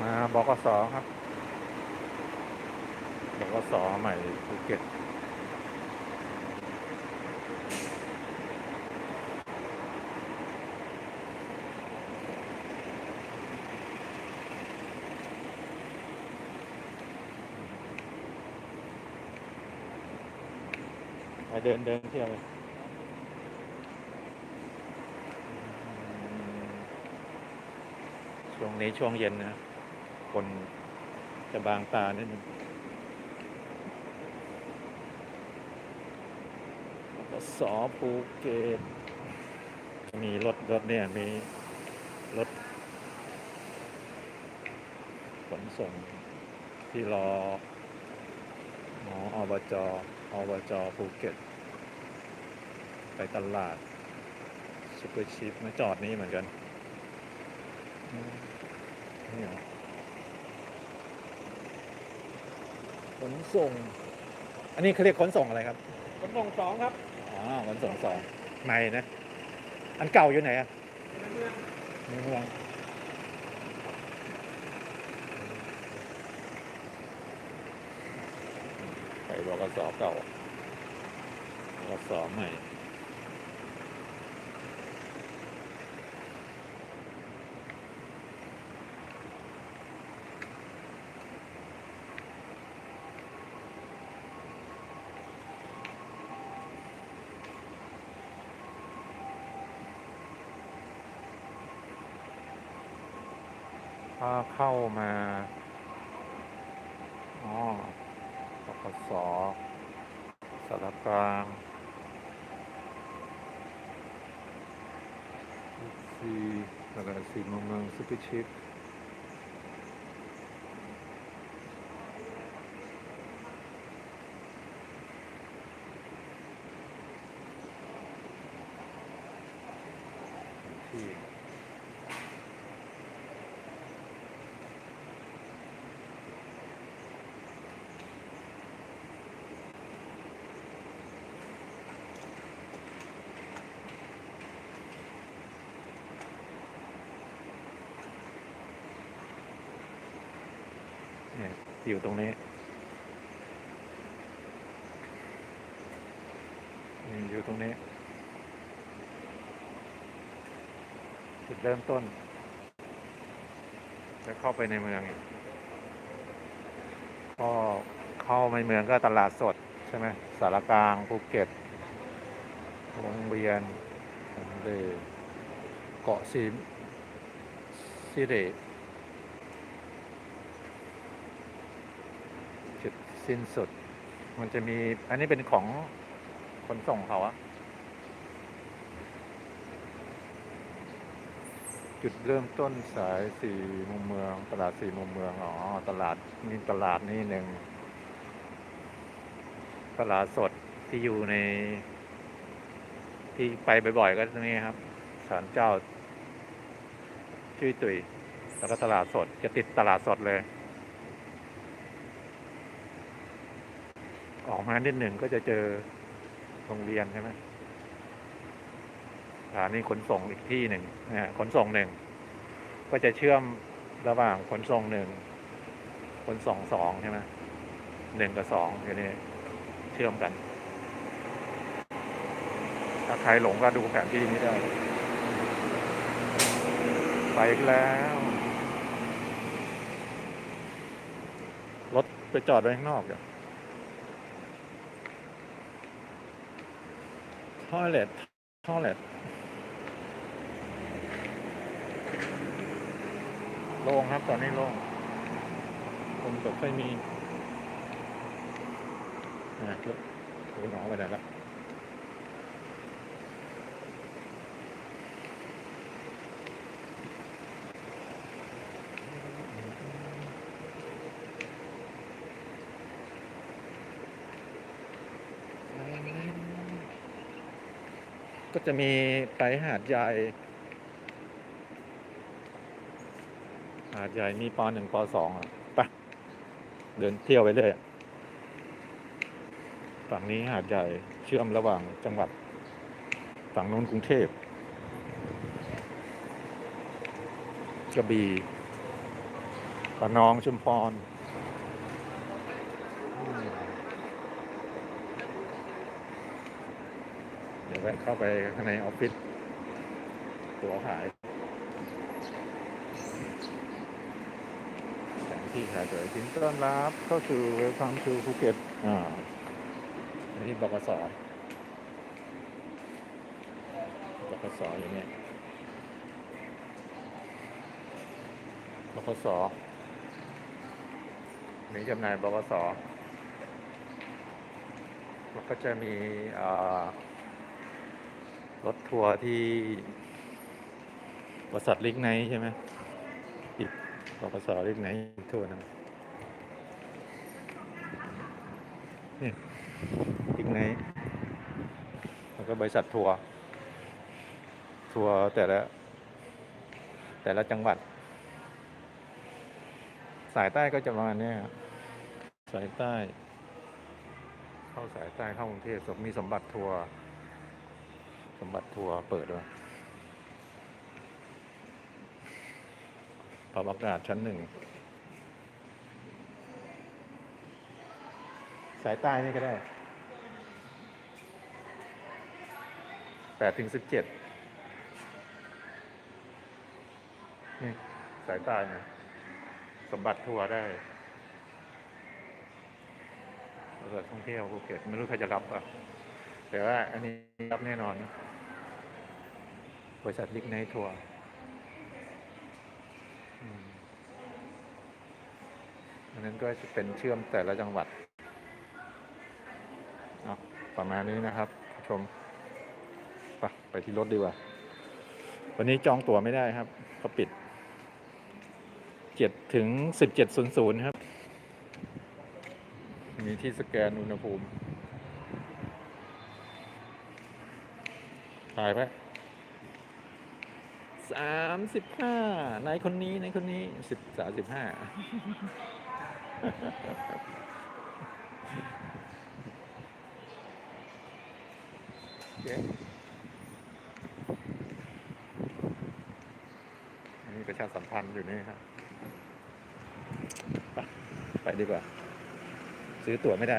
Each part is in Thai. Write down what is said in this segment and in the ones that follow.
มาบกสครับบกสใหม่ภูเก็ตไปเดินเดินเที่ยวเลยช่วงนี้ช่วงเย็นนะ คนจะบางตานิดนึงแล้วก็สอภูเก็ตมีรถรถเนี่ยมีรถขนส่งที่รอหมออบจอบจภูเก็ต ไปตลาดซุปเปอร์ชิปมาจอดนี้เหมือนกันอืมนี่เหรอ ขนส่ง อันนี้เขาเรียกขนส่งอะไรครับ ขนส่งสองครับอ๋อขนส่งสองใหม่นะ อันเก่าอยู่ไหนอะในเมืองในเมืองไปบกสเก่าบกสใหม่ ถ้าเข้ามาอ๋อปปสสารกลางซีแล้วก็สีเมืองเมืองซุปเปอร์ชิปที่ อยู่ตรงนี้ อยู่ตรงนี้ จุดเริ่มต้น จะเข้าไปในเมืองก็เข้าในเมืองก็ตลาดสด ใช่ไหมสารกลางภูเก็ตวงเวียนเลยเกาะซีซิเด จุด สิ้นสุด มันจะมี อันนี้เป็นของขนส่งเขาอะจุดเริ่มต้นสายสี่มุมเมือง ตลาดสี่มุมเมือง อ๋อ ตลาดนี่ตลาดนี่หนึ่ง ตลาดสดที่อยู่ใน ที่ไปบ่อยๆก็ตรงนี้ครับศาลเจ้าชื่อตุยแล้วก็ตลาดสดจะติดตลาดสดเลย ออกมานิดหนึ่งก็จะเจอโรงเรียนใช่ไหมสถานีขนส่งอีกที่หนึ่งนะขนส่งหนึ่ง ก็จะเชื่อมระหว่างขนส่งหนึ่งขนส่งสองใช่ไหมหนึ่งกับสองทีนี้เชื่อมกัน ถ้าใครหลงก็ดูแผนที่นี้ได้ ไปอีกแล้ว รถไปจอดไว้ข้างนอกอยู่ทอ toilet toilet โล่งครับตอนนี้โล่งคนตกไม่มีนะรถรถหนองไปไหนละ ก็จะมีไปหาดใหญ่ หาดใหญ่มีปหนึ่งปสองอะไปเดินเที่ยวไปเรื่อยฝั่งนี้หาดใหญ่เชื่อมระหว่างจังหวัด ฝั่งโน้นกรุงเทพกระบี่ปะนองชุมพรอืมเดี๋ยว แวะเข้าไปข้างในออฟฟิศตัวขายแผนที่ขายตัวทิ้นต้อนรับเข้าสู่เวลคัมทูภูเก็ตอ่าอันนี้บกสบกสอย่างเนี้ยบกสมีจำหน่ายบกสแล้วก็จะมีอ่า รถทัวร์ที่บริษัทลิกไนใช่ไหมอีกบกสลิกไนทัวร์นึงนี่ลิกไนแล้วก็บริษัททัวร์ทัวร์แต่ละ แต่ละจังหวัด สายใต้ก็จะประมาณเนี้ยสายใต้ เข้าสายใต้เข้ากรุงเทพมีสมบัติทัวร์ สมบัติทัวร์เปิดด้วยปรับอากาศชั้นหนึ่ง สายใต้นี่ก็ได้แปดถึงสิบเจ็ดนี่ สายใต้นะสมบัติทัวร์ได้บริษัทท่องเที่ยวภูเก็ตไม่รู้ใครจะรับอะ แต่ว่าอันนี้รับแน่นอนนะ บริษัทลิกไนท์ทัวร์อันนั้นก็จะเป็นเชื่อมแต่ละจังหวัดเอาประมาณนี้นะครับชมไปไปที่รถดีกว่า วันนี้จองตั๋วไม่ได้ครับเขาปิดเจ็ดถึงสิบเจ็ดศูนย์ศูนย์ครับ มีที่สแกนอุณหภูมิถ่ายไป สามสิบห้านายคนนี้นายคนนี้สิบสามสิบห้าโอเคนนี้ประชาสัมพันธ์อยู่นี่ครับ ไปดีกว่า ซื้อตั๋วไม่ได้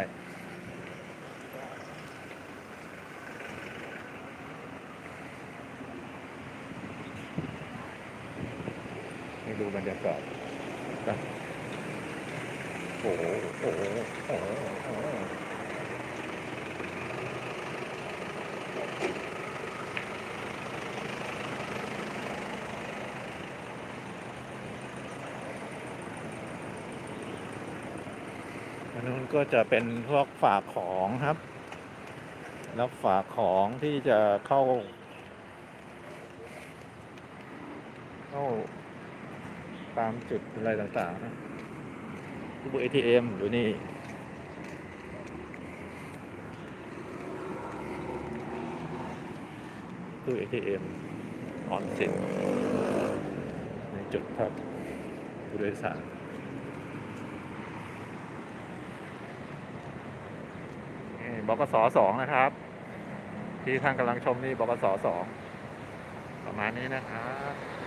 ดูบรรยากาศนะโอ้โหโอ้โหโอ้โหอันนู้นก็จะเป็นพวกฝากของครับแล้วฝากของที่จะเข้า เข้า ตามจุดอะไรต่างๆนะตู้เอทีเอ็มอยู่นี่ตู้เอทีเอ็มออนสินในจุดพักผู้โดยสารนี่บกสสองนะครับ ที่ท่านกำลังชมนี่บกสสองประมาณนี้นะครับ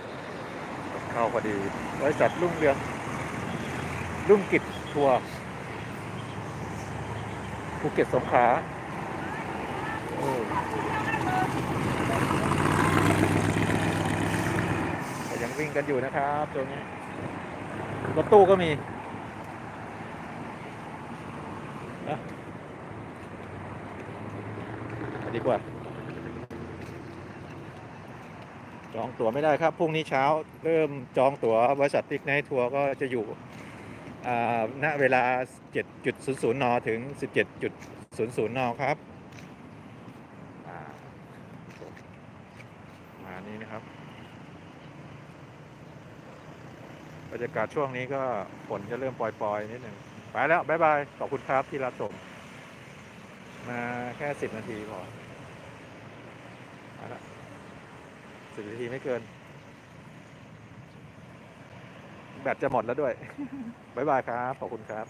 เข้าพอดีบริษัทรุ่งเรืองรุ่งกิจทัวร์ภูเก็ตสงขลาเออแต่ยังวิ่งกันอยู่นะครับตรงนี้รถตู้ก็มีนะไปดีกว่า จองตั๋วไม่ได้ครับ พรุ่งนี้เช้าเริ่มจองตั๋วบริษัทติ๊กไนทัวร์ก็จะอยู่ณเวลา 7.00 น ถึง 17.00 น ครับอ่ามานี้นะครับบรรยากาศช่วงนี้ก็ฝนจะเริ่มปล่อย ๆ นิดหนึ่งไปแล้วบ๊ายบาย ขอบคุณครับที่รับชมมาแค่ 10 นาทีพอมาละ สิบนาทีไม่เกิน แบตจะหมดแล้วด้วย บ๊ายบายครับ ขอบคุณครับ